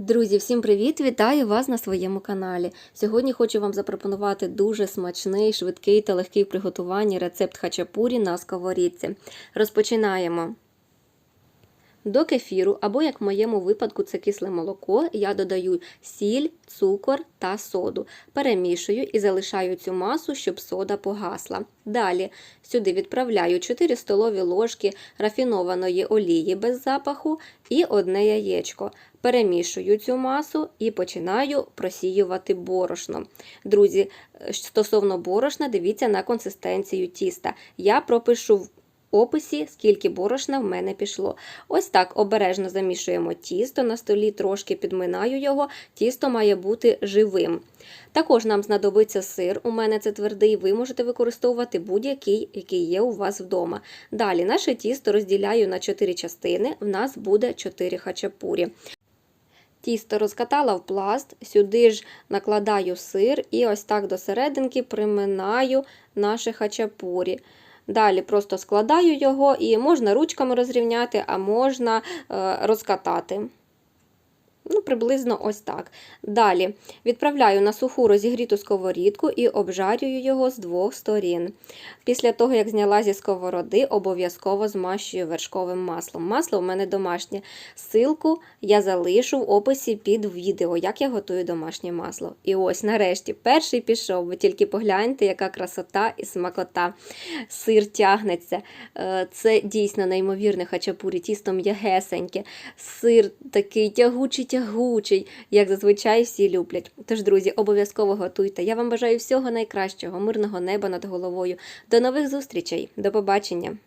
Друзі, всім привіт! Вітаю вас на своєму каналі. Сьогодні хочу вам запропонувати дуже смачний, швидкий та легкий в приготуванні рецепт хачапурі на сковорідці. Розпочинаємо. До кефіру, або, як в моєму випадку, це кисле молоко, я додаю сіль, цукор та соду. Перемішую і залишаю цю масу, щоб сода погасла. Далі сюди відправляю 4 столові ложки рафінованої олії без запаху і одне яєчко. Перемішую цю масу і починаю просіювати борошно. Друзі, стосовно борошна, дивіться на консистенцію тіста. Я пропишу в описі, скільки борошна в мене пішло. Ось так обережно замішуємо тісто на столі, трошки підминаю його, тісто має бути живим. Також нам знадобиться сир, у мене це твердий, ви можете використовувати будь-який, який є у вас вдома. Далі наше тісто розділяю на 4 частини, в нас буде 4 хачапурі. Тісто розкатала в пласт, сюди ж накладаю сир і ось так до серединки приминаю наше хачапурі. Далі просто складаю його і можна ручками розрівняти, а можна е, розкатати. Приблизно ось так. Далі відправляю на суху розігріту сковорідку і обжарюю його з двох сторін. Після того, як зняла зі сковороди, обов'язково змащую вершковим маслом. Масло у мене домашнє. Силку я залишу в описі під відео, як я готую домашнє масло. І ось, нарешті, перший пішов. Ви тільки погляньте, яка красота і смакота. Сир тягнеться. Е, Це дійсно неймовірне хачапурі, тісто м'ягесеньке, сир такий тягучий тягучий, як зазвичай всі люблять. Тож, друзі, обов'язково готуйте. Я вам бажаю всього найкращого, мирного неба над головою. До нових зустрічей, до побачення!